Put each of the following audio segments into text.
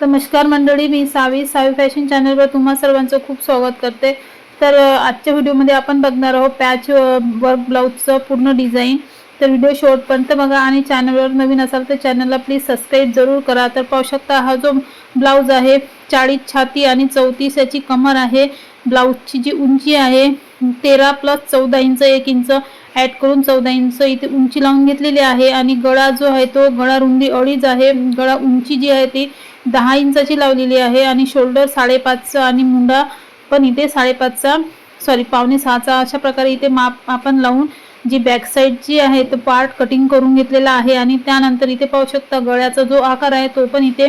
नमस्कार मंडळी मी सावी सावी फॅशन चॅनलवर तुम्हा सर्वांचं खूप स्वागत करते. तर आजच्या व्हिडिओमध्ये आपण बघणार आहोत पॅच वर्क ब्लाऊजचं पूर्ण डिझाईन. तर व्हिडिओ शेवटपर्यंत बघा आणि चॅनलवर नवीन असाल तर चॅनलला प्लीज सबस्क्राईब जरूर करा. तर पाहू शकता हा जो ब्लाऊज आहे चाळीस छाती आणि चौतीस याची कमर आहे. ब्लाऊजची जी उंची आहे तेरा प्लस चौदा इंच एक इंच. ॲड करून चौदा इंच इथे उंची लावून घेतलेली आहे आणि गळा जो आहे तो गळा रुंदी अडीच आहे. गळा उंची जी आहे ती दहा इंचाची लावलेली आहे आणि शोल्डर साडेपाचचा आणि मुंडा पण इथे साडेपाचचा सॉरी पावणे सहाचा अशा प्रकारे इथे माप आपण लावून जी बॅक साईड जी आहे तो पार्ट कटिंग करून घेतलेला आहे आणि त्यानंतर इथे पाहू शकता गळ्याचा जो आकार आहे तो पण इथे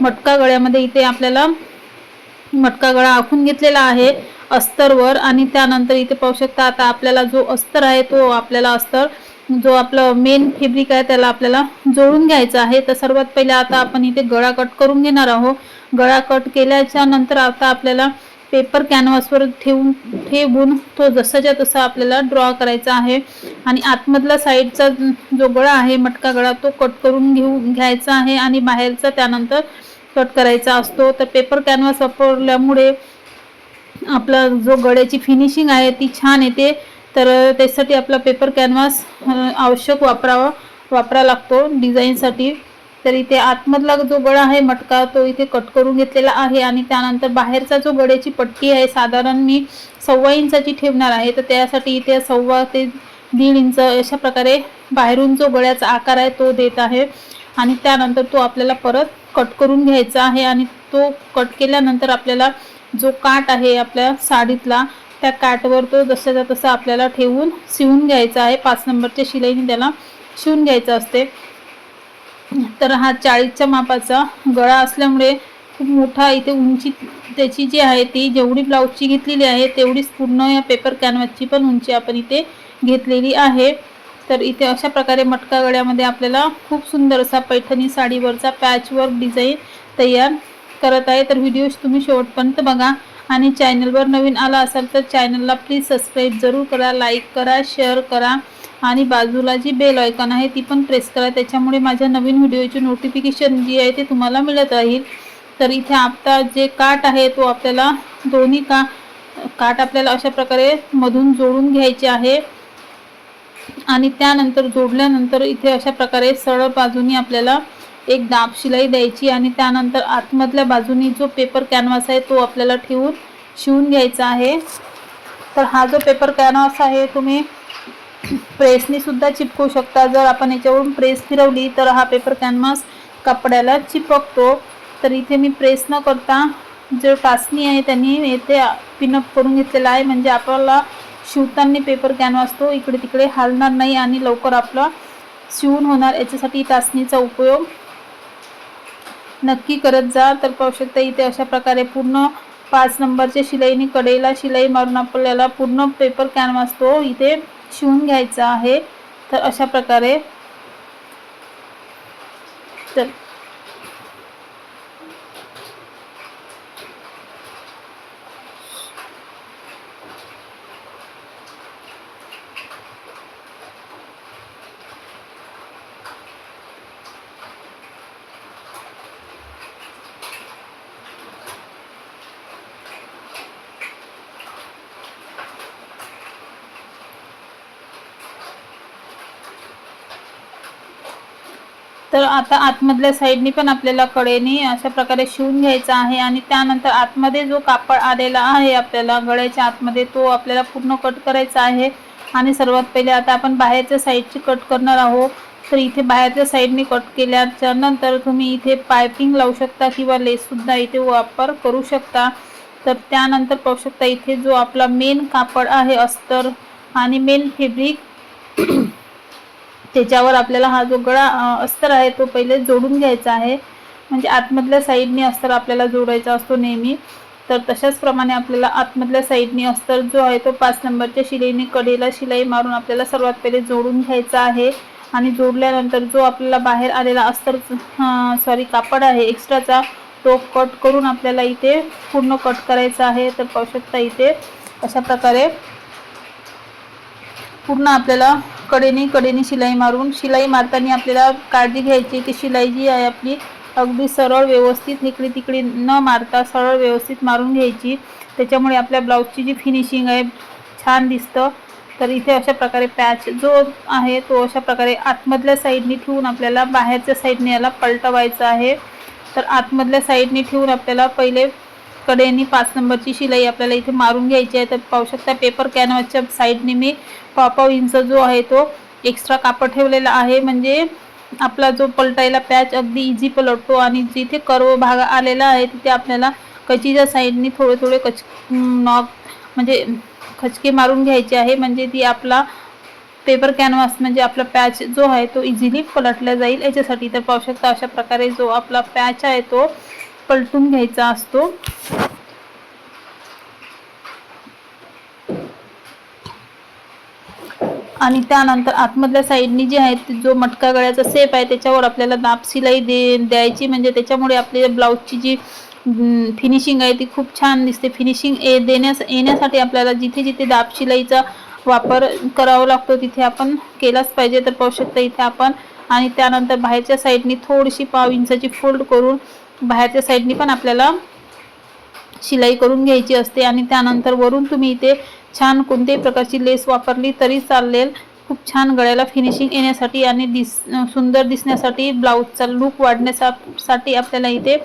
मटका गळ्यामध्ये इथे आपल्याला मटका गळा आखून घेतलेला आहे अस्तरवर आणि त्यानंतर इथे पाहू शकता आता आपल्याला जो अस्तर आहे तो आपल्याला अस्तर जो आपलं मेन फेब्रिक आहे त्याला आपल्याला जोडून घ्यायचा आहे. तर सर्वात पहिले आता आपण इथे गळा कट करून घेणार आहोत. गळा कट केल्याच्यानंतर आता आपल्याला पेपर कॅनव्हासवर ठेवून ठेवून तो जसाच्या तसा आपल्याला ड्रॉ करायचा आहे. आणि आतमधला साईडचा जो गळा आहे मटका गळा तो कट करून घेऊ घ्यायचा आहे. आणि बाहेरचा त्यानंतर कट करायचा असतो. तर पेपर कॅनव्हास वापरल्यामुळे आपला जो गळ्याची फिनिशिंग आहे ती छान येते. तर त्यासाठी आपला पेपर कॅनव्हास आवश्यक वापरावा वापरा लागतो डिझाईनसाठी तर इथे आतमधला जो गळा आहे मटका तो इथे कट करून घेतलेला आहे आणि त्यानंतर बाहेरचा जो गळ्याची पट्टी आहे साधारण मी सव्वा इंचाची ठेवणार आहे. तर त्यासाठी इथे सव्वा ते दीड इंच अशा प्रकारे बाहेरून जो गळ्याचा आकार आहे तो देत आहे. आणि त्यानंतर तो आपल्याला परत कट करून घ्यायचा आहे आणि तो कट केल्यानंतर आपल्याला जो काट आहे आपल्या साडीतला त्या काटवर तो जसाचा तसा आपल्याला ठेवून शिवून घ्यायचा आहे पाच नंबरच्या शिलाईने त्याला शिवून घ्यायचं असते. तर हा चाळीसच्या मापाचा गळा असल्यामुळे खूप मोठा इथे उंची त्याची जी आहे ती जेवढी ब्लाऊजची घेतलेली आहे तेवढीच पूर्ण या पेपर कॅनव्हासची पण उंची आपण इथे घेतलेली आहे. तर इथे अशा प्रकारे मटका गळ्यामध्ये आपल्याला खूप सुंदर असा पैठणी साडीवरचा पॅचवर्क डिझाईन तयार करत आहे. तर व्हिडिओ तुम्ही शेवटपर्यंत बघा. आणि चॅनलवर नवीन आला असाल तर चॅनलला प्लीज सबस्क्राईब जरूर करा लाईक करा शेअर करा. आणि बाजूला जी बेल ऑयकॉन आहे ती पण प्रेस करा. त्याच्यामुळे माझ्या नवीन व्हिडिओची नोटिफिकेशन जी आहे ते तुम्हाला मिळत राहील. तर इथे आता जे काट आहे तो आपल्याला दोन्ही का काट आपल्याला अशा प्रकारे मधून जोडून घ्यायचे आहे. आणि त्यानंतर जोडल्यानंतर इथे अशा प्रकारे सरळ बाजूनी आपल्याला एक दाब शिलाई द्यायची आणि त्यानंतर आतमधल्या बाजूनी जो पेपर कॅनव्हास आहे तो आपल्याला ठेवून शिवून घ्यायचा आहे. तर हा जो पेपर कॅनव्हास आहे तुम्ही प्रेसनी सुद्धा चिपकू शकता. जर आपण याच्यावरून प्रेस फिरवली तर हा पेपर कॅनव्हास कपड्याला चिपकतो. तर इथे मी प्रेस न करता जो टाचणी आहे त्यांनी येथे पिनअप करून घेतलेला आहे. म्हणजे आपल्याला शिवताना पेपर कॅनव्हास तो इकडे तिकडे हालणार नाही आणि लवकर आपला शिवून होणार. याच्यासाठी टाचणीचा उपयोग नक्की करत जा. तर पाहू शकता इथे अशा प्रकारे पूर्ण पाच नंबरच्या शिलाईने कडेला शिलाई मारून आपल्याला पूर्ण पेपर कॅनव्हास तो इथे शिवून घ्यायचा आहे. तर अशा प्रकारे तर तर आता आतमधल्या साईडनी पण आपल्याला कडेने अशा प्रकारे शिवून घ्यायचा आहे आणि त्यानंतर आतमध्ये जो कापड आलेला आहे आपल्याला गळ्याच्या आतमध्ये तो आपल्याला पूर्ण कट करायचा आहे. आणि सर्वात पहिले आता आपण बाहेरच्या साईडची कट करणार आहोत. तर इथे बाहेरच्या साईडने कट केल्याच्यानंतर तुम्ही इथे पायपिंग लावू शकता किंवा लेससुद्धा इथे वापर करू शकता. तर त्यानंतर पाहू शकता इथे जो आपला मेन कापड आहे अस्तर आणि मेन फेब्रिक त्याच्यावर आपल्याला हा जो गळा अस्तर आहे तो पहिले जोडून घ्यायचा आहे. म्हणजे आतमधल्या साईडने अस्तर आपल्याला जोडायचा असतो नेहमी. तर तशाच प्रमाणे आपल्याला आतमधल्या साईडने अस्तर जो आहे तो पाच नंबरच्या शिलाईने कडेला शिलाई मारून आपल्याला सर्वात पहिले जोडून घ्यायचा आहे. आणि जोडल्यानंतर जो आपल्याला बाहेर आलेला अस्तर सॉरी कापड आहे एक्स्ट्राचा तो कट करून आपल्याला इथे पूर्ण कट करायचा आहे. तर पाहू शकता इथे अशा प्रकारे पूर्ण आपल्याला कडेने कडेने शिलाई मारून शिलाई मारताना आपल्याला काळजी घ्यायची. की शिलाई जी आहे आपली अगदी सरळ व्यवस्थित इकडे तिकडे न मारता सरळ व्यवस्थित मारून घ्यायची. त्याच्यामुळे आपल्या ब्लाऊजची जी फिनिशिंग आहे छान दिसतं. तर इथे अशा प्रकारे पॅच जो आहे तो अशा प्रकारे आतमधल्या साईडने ठेवून आपल्याला बाहेरच्या साईडने याला पलटवायचा आहे. तर आतमधल्या साईडने ठेवून आपल्याला पहिले कडेने पाच नंबरची शिलाई आपल्याला इथे मारून घ्यायची आहे. तर पाहू शकता पेपर कॅनवासच्या साईडने मी पाव इंच जो आहे तो एक्स्ट्रा कापड ठेवलेला आहे. म्हणजे आपला जो पलटायला पॅच अगदी इझी पलटतो आणि जिथे कर्व भाग आलेला आहे तिथे आपल्याला कचीच्या साईडनी थोडे थोडे कच नॉक म्हणजे खचके मारून घ्यायचे आहे. म्हणजे ती आपला पेपर कॅनव्हास म्हणजे आपला पॅच जो आहे तो इझिली पलटला जाईल. याच्यासाठी तर पाहू शकता अशा प्रकारे जो आपला पॅच आहे तो पलटून घ्यायचा असतो. आणि त्यानंतर आतमधल्या साईडनी जे आहे जो मटका गळ्याचा सेप आहे त्याच्यावर आपल्याला दाब शिलाई दे द्यायची. म्हणजे त्याच्यामुळे आपली ब्लाऊजची जी फिनिशिंग आहे ती खूप छान दिसते. फिनिशिंग ए देण्यास येण्यासाठी आपल्याला जिथे जिथे दाब शिलाईचा वापर करावा लागतो तिथे आपण केलाच पाहिजे. तर पाहू शकता इथे आपण आणि त्यानंतर बाहेरच्या साईडनी थोडीशी पाव इंचाची फोल्ड करून बाहेरच्या साईडनी पण आपल्याला शिलाई करून घ्यायची असते आणि त्यानंतर वरून तुम्ही इथे छान कोणत्याही प्रकारची लेस वापरली तरी चालेल. खूप छान गळ्याला फिनिशिंग येण्यासाठी आणि दिस सुंदर दिसण्यासाठी ब्लाऊजचा लुक वाढण्यासाठी आपल्याला इथे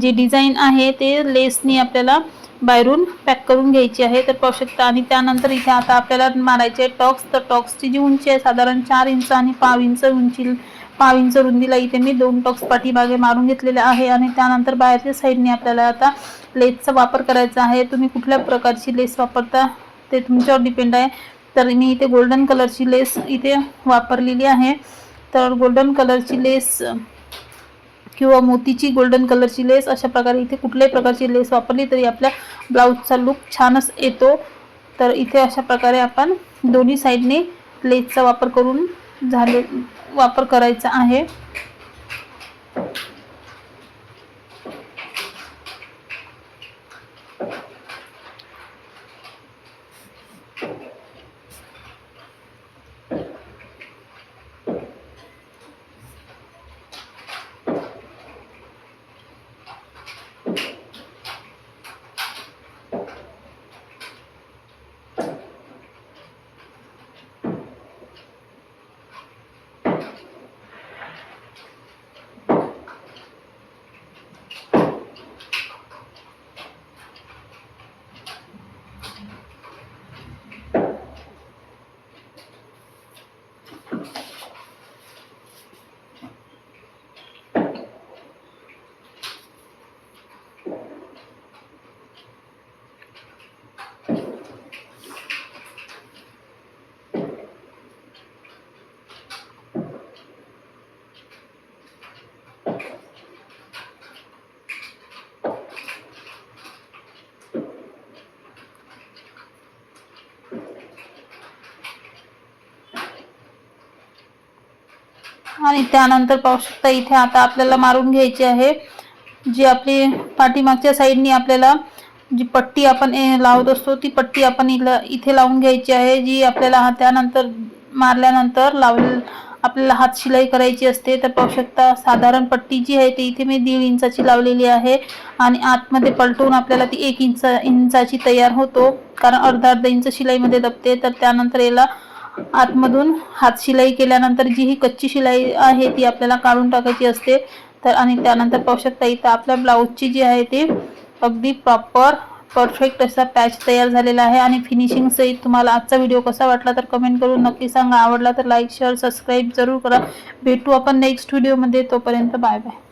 जे डिझाईन आहे ते लेसनी आपल्याला बाहेरून पॅक करून घ्यायची आहे तर पाहू शकता आणि त्यानंतर इथे आता आपल्याला मारायचे टॉक्स. तर टॉक्सची जी उंची आहे साधारण चार इंच आणि पाव इंच उंची पाव इंच रुंदीला इथे मी दोन टॉक्स पाठीमागे मारून घेतलेले आहे. आणि त्यानंतर बाहेरच्या साईडने आपल्याला आता लेसचा वापर करायचा आहे. तुम्ही कुठल्या प्रकारची लेस वापरता ते तुमच्यावर डिपेंड आहे. तर मी इथे गोल्डन कलरची लेस इथे वापरलेली आहे. तर गोल्डन कलरची लेस किंवा मोतीची गोल्डन कलरची लेस अशा प्रकारे इथे कुठल्याही प्रकारची लेस वापरली तरी आपल्या ब्लाऊजचा लुक छानच येतो. तर इथे अशा प्रकारे आपण दोन्ही साईडने लेसचा वापर करून झाले वापर करायचा आहे. आणि त्यानंतर पाहू शकता इथे आता आपल्याला मारून घ्यायची आहे. जी आपली पाठीमागच्या साईडनी आपल्याला जी पट्टी आपण लावत असतो ती पट्टी आपण इथे लावून घ्यायची आहे. जी आपल्याला त्यानंतर मारल्यानंतर लावले आपल्याला हात शिलाई करायची असते. तर पाहू शकता साधारण पट्टी जी आहे ती इथे मी दीड इंचाची लावलेली आहे. आणि आतमध्ये पलटून आपल्याला ती एक इंच इंचाची तयार होतो. कारण अर्धा अर्धा इंच शिलाईमध्ये दबते. तर त्यानंतर याला आतमधून हात शिलाई केल्यानंतर जी ही कच्ची शिलाई आहे ती आपल्याला काढून टाकायची असते. तर आणि त्यानंतर पाहू शकता इथं आपल्या ब्लाऊजची जी आहे ती अगदी प्रॉपर परफेक्ट असा पॅच तयार झालेला आहे. आणि फिनिशिंग सहित तुम्हाला आजचा व्हिडिओ कसा वाटला तर कमेंट करून नक्की सांगा. आवडला तर लाईक शेअर सबस्क्राईब जरूर करा. भेटू आपण नेक्स्ट व्हिडिओमध्ये तोपर्यंत बाय बाय